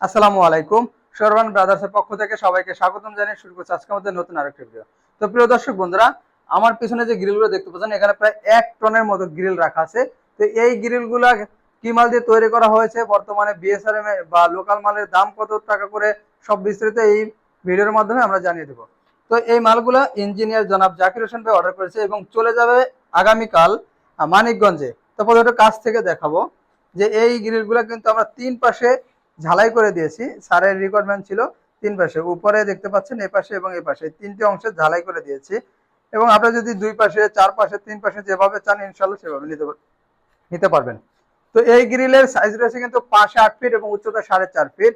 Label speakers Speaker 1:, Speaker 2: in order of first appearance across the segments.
Speaker 1: আসসালামু আলাইকুম। শরবান ব্রাদার্সের পক্ষ থেকে সবাইকে স্বাগতম জানিয়ে শুরু করছি আজকে আমাদের নতুন আরেকটি ভিডিও তো প্রিয় দর্শক বন্ধুরা, আমার পিছনে যে গ্রিলগুলো দেখতে পাচ্ছেন, এখানে প্রায় এক টনের মতো গ্রিল রাখা আছে। তো এই গ্রিলগুলো কি মাল দিয়ে তৈরি করা হয়েছে? বর্তমানে বিএসআরএম বা লোকাল মালের দাম কত টাকা করে? সব বিস্তারিত এই ভিডিওর মাধ্যমে আমরা জানিয়ে দেবো। তো এই মালগুলো ইঞ্জিনিয়ার জনাব জাকির হোসেন ভাই অর্ডার করেছে এবং চলে যাবে আগামীকাল মানিকগঞ্জে। তো প্রথমে কাছ থেকে দেখাবো যে এই গ্রিলগুলো কিন্তু আমরা তিন পাশে ঝালাই করে দিয়েছি। স্যারের রিকোয়ারমেন্ট ছিল তিন পাশে। উপরে দেখতে পাচ্ছেন এ পাশে এবং এ পাশে। তিনটে অংশে ঝালাই করে দিয়েছি এবং আপনারা যদি দুই পাশে, চার পাশে, তিন পাশে যেভাবে চান ইনশাল্লাহ সেভাবে নিতে নিতে পারবেন। তো এই গ্রিলের সাইজ রয়েছে কিন্তু পাশে আট ফিট এবং উচ্চতা সাড়ে চার ফিট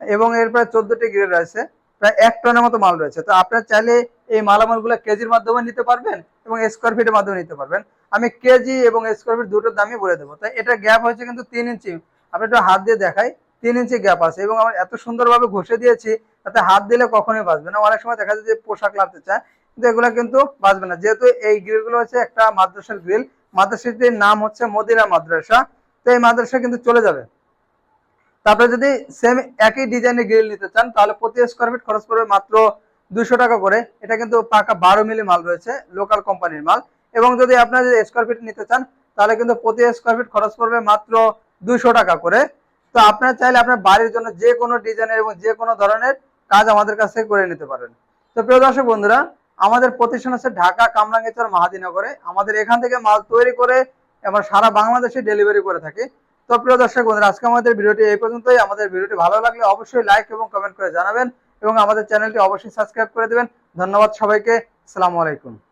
Speaker 1: এবং এর প্রায় চোদ্দটি গ্রিল রয়েছে। প্রায় এক টনের মতো মাল রয়েছে। তো আপনারা চাইলে এই মালামালগুলো কেজির মাধ্যমে নিতে পারবেন এবং স্কোয়ার ফিটের মাধ্যমে নিতে পারবেন। আমি কেজি এবং স্কোয়ার ফিট দুটোর দামই বলে দেবো। তাই এটা গ্যাপ হয়েছে কিন্তু তিন ইঞ্চি আপনি একটু হাত দিয়ে দেখাই। তিন ইঞ্চি গ্যাপ আছে এবং আমার এত সুন্দরভাবে ঘষে দিয়েছি, তাতে হাত দিলে কখনোই বাঁচবে না। অনেক সময় দেখা যায় যে পোশাক লাগতে চায়, কিন্তু এগুলো কিন্তু বাঁচবে না। যেহেতু এই গ্রিলগুলো হচ্ছে একটা মাদ্রাসার গ্রিল মাদ্রাসাটির নাম হচ্ছে মদিনা মাদ্রাসা। তো এই মাদ্রাসা কিন্তু চলে যাবে। তারপরে যদি সেম একই ডিজাইনের গ্রিল নিতে চান, তাহলে প্রতি স্কোয়ার ফিট খরচ পড়বে মাত্র দুশো টাকা করে। এটা কিন্তু পাকা বারো মিলি মাল রয়েছে লোকাল কোম্পানির মাল। এবং যদি আপনারা যদি স্কোয়ার ফিট নিতে চান, তাহলে কিন্তু প্রতি স্কোয়ার ফিট খরচ পড়বে মাত্র দুশো টাকা করে। তো আপনারা চাইলে আপনার বাড়ির জন্য যে কোনো ডিজাইনের এবং যে কোনো ধরনের কাজ আমাদের কাছ থেকে করে নিতে পারেন। তো প্রিয় দর্শক বন্ধুরা, আমাদের প্রতিষ্ঠান হচ্ছে ঢাকা কামরাঙ্গীচর মাহাদিনগরে। আমাদের এখান থেকে মাল তৈরি করে আমরা সারা বাংলাদেশে ডেলিভারি করে থাকি। তো প্রিয় দর্শক বন্ধুরা, আজকে আমাদের ভিডিওটি এই পর্যন্তই। আমাদের ভিডিওটি ভালো লাগলে অবশ্যই লাইক এবং কমেন্ট করে জানাবেন এবং আমাদের চ্যানেলটি অবশ্যই সাবস্ক্রাইব করে দেবেন। ধন্যবাদ সবাইকে। আসসালামু আলাইকুম।